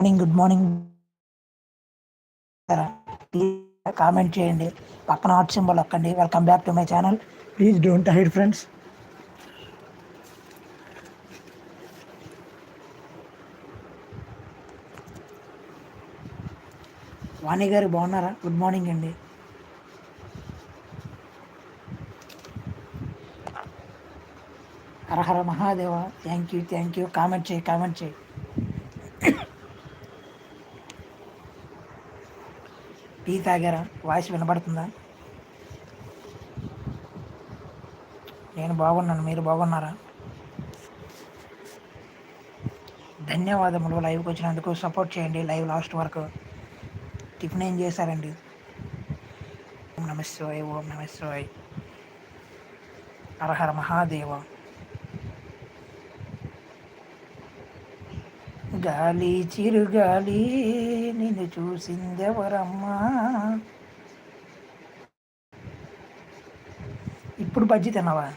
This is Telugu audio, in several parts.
మార్నింగ్ గుడ్ మార్నింగ్ కామెంట్ చేయండి. పక్కన heart symbol ఒక్కండి welcome back to my channel please don't hide friends Vani గారు బాగున్నారా? గుడ్ మార్నింగ్ అండి. Hara Hara Mahadeva. Thank you thank you comment చేయి కామెంట్ చేయి. టీ తాగారా? వాయిస్ వినబడుతుందా? నేను బాగున్నాను. మీరు బాగున్నారా? ధన్యవాదములు. లైవ్కి వచ్చినందుకు సపోర్ట్ చేయండి. లైవ్ లాస్ట్ వరకు టిఫిన్ ఏం చేశారండి? ఓం నమస్వాయ్ ఓం నమస్వాయ్ హరహర మహాదేవ. గాలి చిరుగాలి నిన్ను చూసిందెవరమ్మా? ఇప్పుడు బజ్జీ తిన్నావా?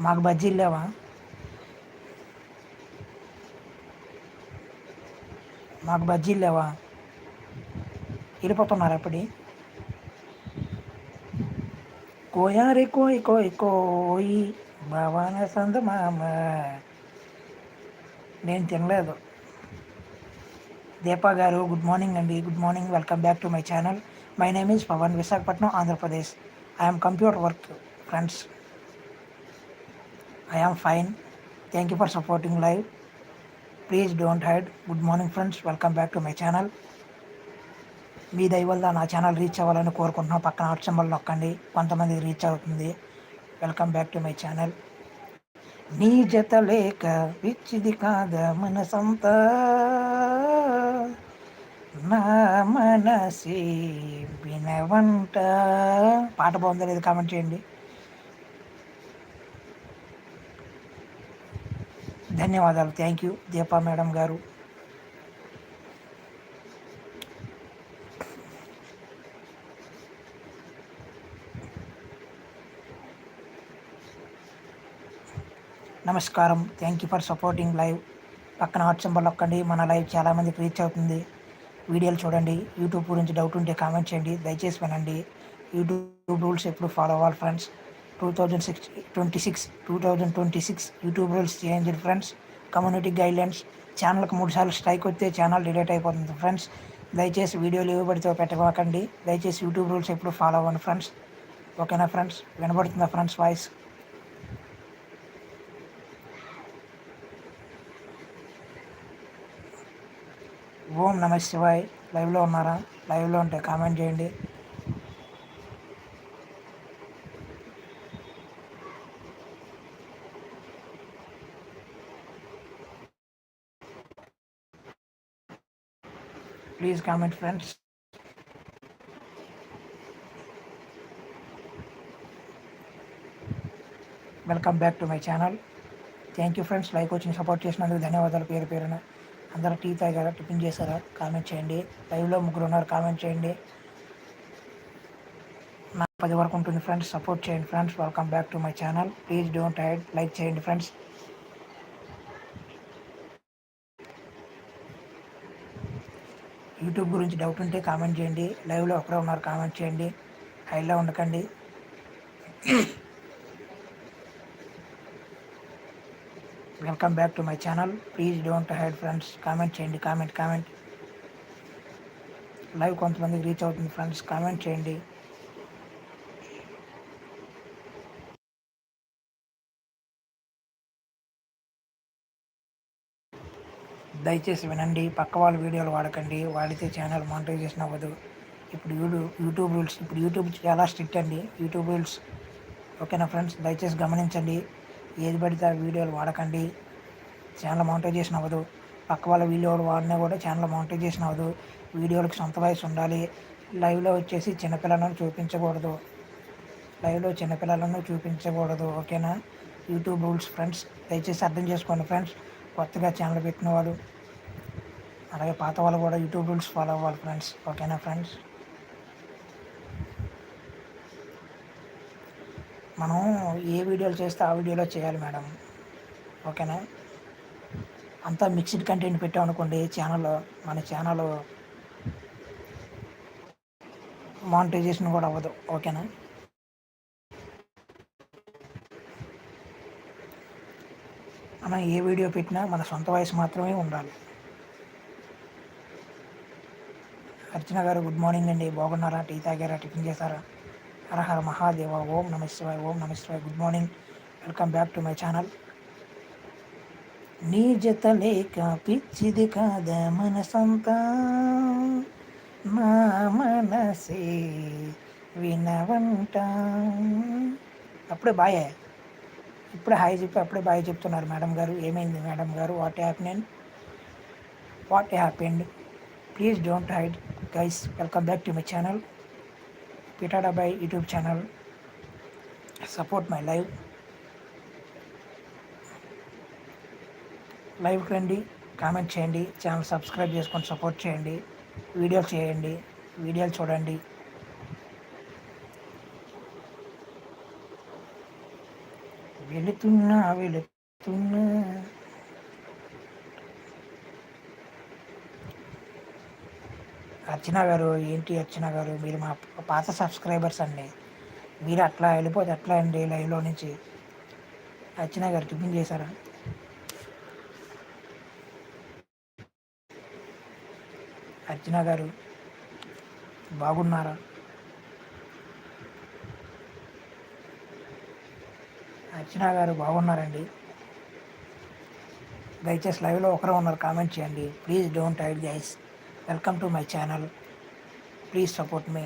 మాకు బజ్జీలు లేవా? మాకు బజ్జీలు లేవా? వెళ్ళిపోతున్నారు అప్పటి కోయారి కోయి కోయి కోయి భవాన సందమామ నేను తినలేదు. దీపా గారు గుడ్ మార్నింగ్ అండి. Good morning welcome back to my channel my name is Pavan Visakhapatnam Andhra Pradesh I'm computer work friends I'm fine thank you for supporting live please don't hide good morning friends welcome back to my channel మీ దయ వల్ల నా ఛానల్ రీచ్ అవ్వాలని కోరుకుంటున్నాం. పక్కన ఆర్ట్ సింబల్ నొక్కండి. కొంతమంది రీచ్ అవుతుంది. Welcome back to my channel నీ జత లేక విచ్చిది కాద మనసంతా? నా మనసి వినవంట. పాట బాగుందా లేదు కామెంట్ చేయండి. ధన్యవాదాలు. Thank you. దీపా మేడం గారు. నమస్కారం. Thank you for supporting live పక్కన హాట్ సింబల్ నొక్కండి మన లైవ్ చాలామందికి రీచ్ అవుతుంది. వీడియోలు చూడండి. యూట్యూబ్ గురించి డౌట్ ఉంటే కామెంట్ చేయండి. దయచేసి వినండి. యూట్యూబ్ రూల్స్ ఎప్పుడు ఫాలో అవ్వాలి friends two thousand six twenty six two thousand twenty six YouTube rules change friends community guidelines ఛానల్కి మూడు సార్లు స్ట్రైక్ వస్తే ఛానల్ డిలీట్ అయిపోతుంది ఫ్రెండ్స్ దయచేసి వీడియోలు ఇవ్వబడితే పెట్టబోకండి దయచేసి యూట్యూబ్ రూల్స్ ఎప్పుడు ఫాలో అవ్వండి ఫ్రెండ్స్ ఓకేనా ఫ్రెండ్స్ వినబడుతుందా ఫ్రెండ్స్ వాయిస్ ఓం నమ శివాయ్. లైవ్లో ఉన్నారా? లైవ్లో ఉంటే కామెంట్ చేయండి. Please comment friends. Welcome back to my channel. Thank you friends. Like వచ్చి సపోర్ట్ చేసినందుకు ధన్యవాదాలు పేరు పేరున. అందరూ టీ తాగారా? టిఫిన్ చేశారా? కామెంట్ చేయండి. లైవ్లో ముగ్గురు ఉన్నారు. కామెంట్ చేయండి. నా పది వరకు ఉంటుంది ఫ్రెండ్స్. సపోర్ట్ చేయండి friends. Welcome back to my channel. Please don't hide. Like చేయండి ఫ్రెండ్స్. యూట్యూబ్ గురించి డౌట్ ఉంటే కామెంట్ చేయండి. లైవ్లో ఒకరే ఉన్నారు. కామెంట్ చేయండి. హైలో ఉండకండి. Welcome back to my channel please don't hide friends comment చేయండి కామెంట్ కామెంట్ లైవ్ కొంతమందికి రీచ్ అవుతుంది ఫ్రెండ్స్ కామెంట్ చేయండి. దయచేసి వినండి పక్క వాళ్ళ వీడియోలు వాడకండి. వాడితే ఛానల్ మానిటైజేషన్ అవ్వదు. ఇప్పుడు యూట్యూబ్ యూట్యూబ్ రూల్స్ ఇప్పుడు యూట్యూబ్ చాలా స్ట్రిక్ట్ అండి. యూట్యూబ్ రూల్స్ ఓకేనా ఫ్రెండ్స్ దయచేసి గమనించండి. ఏది పడితే ఆ వీడియోలు వాడకండి. ఛానల్ మానిటైజేషన్ అవ్వదు. పక్క వాళ్ళ వీడియోలు వాడినా కూడా ఛానల్ మానిటైజేషన్ అవ్వదు. వీడియోలకు సొంత వయసు ఉండాలి. లైవ్లో వచ్చేసి చిన్నపిల్లలను చూపించకూడదు. లైవ్లో చిన్నపిల్లలను చూపించకూడదు. ఓకేనా? యూట్యూబ్ రూల్స్ ఫ్రెండ్స్ దయచేసి అర్థం చేసుకోండి ఫ్రెండ్స్. కొత్తగా ఛానల్ పెట్టిన వాళ్ళు అలాగే పాత వాళ్ళు కూడా యూట్యూబ్ రూల్స్ ఫాలో అవ్వాలి ఫ్రెండ్స్. ఓకేనా ఫ్రెండ్స్? మనం ఏ వీడియోలు చేస్తే ఆ వీడియోలో చేయాలి మేడం. ఓకేనా? అంతా మిక్స్డ్ కంటెంట్ పెట్టామనుకోండి ఛానల్ మన ఛానల్ మానిటైజేషన్ కూడా అవ్వదు. ఓకేనా? మనం ఏ వీడియో పెట్టినా మన సొంత వయసు మాత్రమే ఉండాలి. అర్చన గారు గుడ్ మార్నింగ్ అండి. బాగున్నారా? టీ తాగారా? టిఫిన్ చేశారా? హరహర మహాదేవ ఓం నమ శివాయ ఓం నమ శివాయ good morning. Welcome back to my channel. నీ జత లేక పిచ్చిది కాద మనసంతా. నా మనసే వినవంట. అప్పుడే బాయే ఇప్పుడే హాయ్ చెప్పి అప్పుడే బాయ్ చెప్తున్నారు మేడం గారు. ఏమైంది మేడం గారు? What happen what happened please don't hide guys welcome back to my channel పిటాడాబాయ్ YouTube channel support my live లైవ్కి రండి కామెంట్ చేయండి ఛానల్ సబ్స్క్రైబ్ చేసుకొని సపోర్ట్ చేయండి వీడియోలు చేయండి వీడియోలు చూడండి. వెళుతున్నా వెళుతున్నా. అర్చన గారు ఏంటి అర్చన గారు మీరు మా పాత సబ్స్క్రైబర్స్ అండి. మీరు అట్లా వెళ్ళిపోతే అట్లా అండి లైవ్లో నుంచి. అర్చన గారు టిఫిన్ చేశారా? అర్చన గారు బాగున్నారా? అర్చన గారు బాగున్నారండి. దయచేసి లైవ్లో ఒకరు ఉన్నారు కామెంట్ చేయండి. Please don't hide guys. Welcome to my channel. Please support me.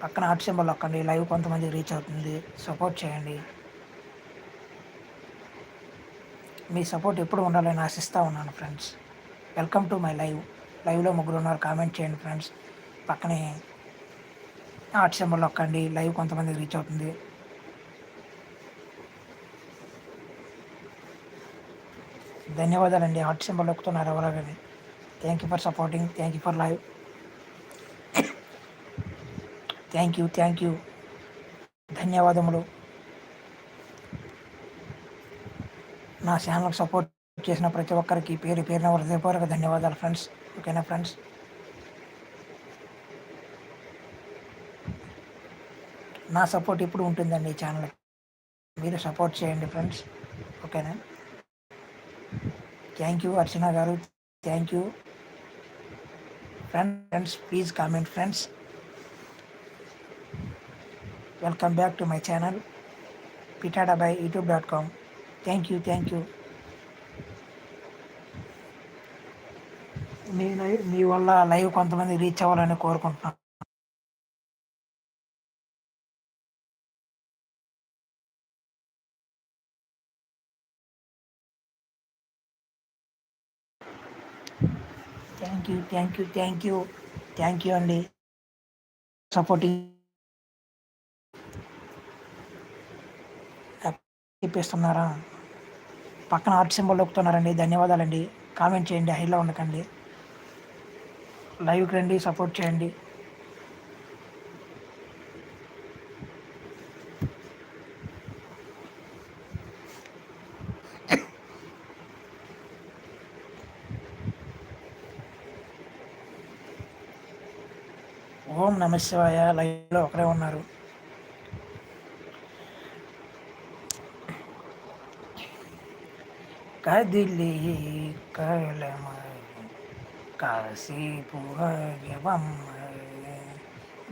పక్కన ఆర్ట్ సింబల్ ఒక్కండి లైవ్ కొంతమంది రీచ్ అవుతుంది. సపోర్ట్ చేయండి. మీ సపోర్ట్ ఎప్పుడు ఉండాలని ఆశిస్తూ ఉన్నాను friends. Welcome to my live. లైవ్లో ముగ్గురు ఉన్నారు కామెంట్ చేయండి ఫ్రెండ్స్. పక్కనే ఆర్ట్ సింబల్ నొక్కండి లైవ్ కొంతమంది రీచ్ అవుతుంది. ధన్యవాదాలండి. హార్ట్ సింబల్ ఎవరో కానీ. Thank you for supporting thank you for live thank you thank you ధన్యవాదములు. నా ఛానల్కి సపోర్ట్ చేసిన ప్రతి ఒక్కరికి పేరు పేరున హృదయపూర్వక ధన్యవాదాలు ఫ్రెండ్స్. ఓకేనా ఫ్రెండ్స్? నా సపోర్ట్ ఇప్పుడు ఉంటుందండి ఈ ఛానల్ మీరు సపోర్ట్ చేయండి ఫ్రెండ్స్. ఓకేనా? థ్యాంక్ యూ అర్చన గారు thank you friends please comment friends welcome back to my channel పిటాడా by YouTube dot com thank you thank you మీ మీ వల్ల లైవ్ కొంతమంది రీచ్ అవ్వాలని కోరుకుంటున్నాను. Thank you thank you thank you thank you అండి. సపోర్టింగ్ చెప్పేస్తున్నారా? పక్కన ఆర్ట్ సింబల్ నొక్కుతున్నారండి ధన్యవాదాలండి. కామెంట్ చేయండి హైలో ఉండకండి. లైవ్కి రండి సపోర్ట్ చేయండి. ఓం లైవ్లో ఒకరే ఉన్నారు. కదిలి కలమ కాసేపు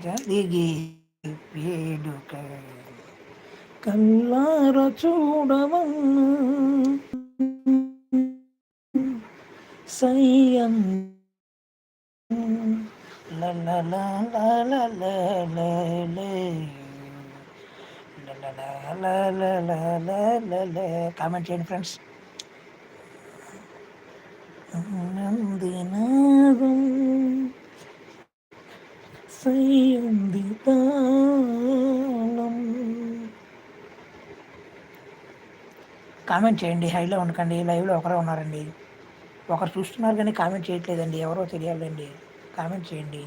జరిగి వేడుక కల్లార చూడవన్న సయ్యం కామెంట్ చేయండి ఫ్రెండ్స్ నందినాదం సయ్యంది తాళం కామెంట్ చేయండి హైలో ఉండకండి లైవ్లో ఒకరే ఉన్నారండి ఒకరు చూస్తున్నారు కానీ కామెంట్ చేయట్లేదండి ఎవరో తెలియాలండి కామెంట్ చేయండి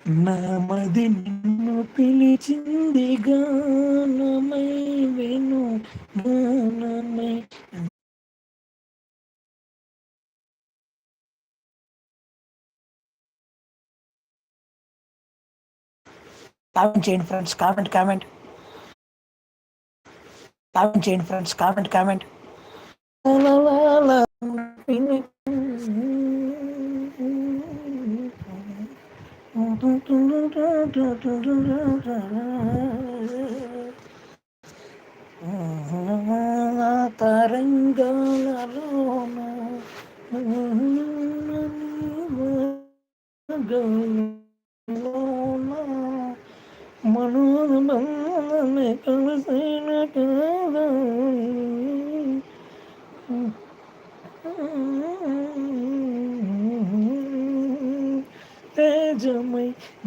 నామది నిన్ను పిలిచింది గానమై వెను గానమై కామెంట్ చేయండి ఫ్రెండ్స్ కామెంట్ కామెంట్ కామెంట్ చేయండి ఫ్రెండ్స్ కామెంట్ కామెంట్ తరంగాలలోన మనోరమే కలిసిన కదా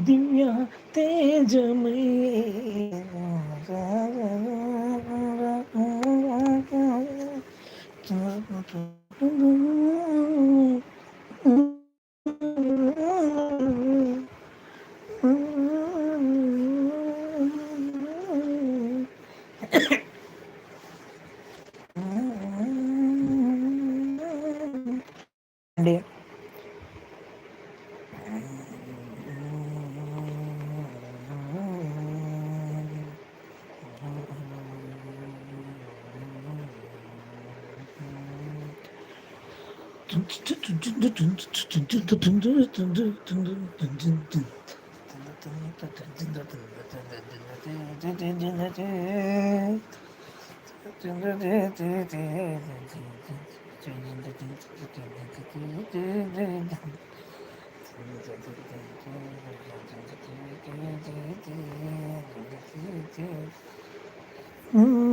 ദിവ്യ തേജമയേ Mm-hmm. Mm-hmm.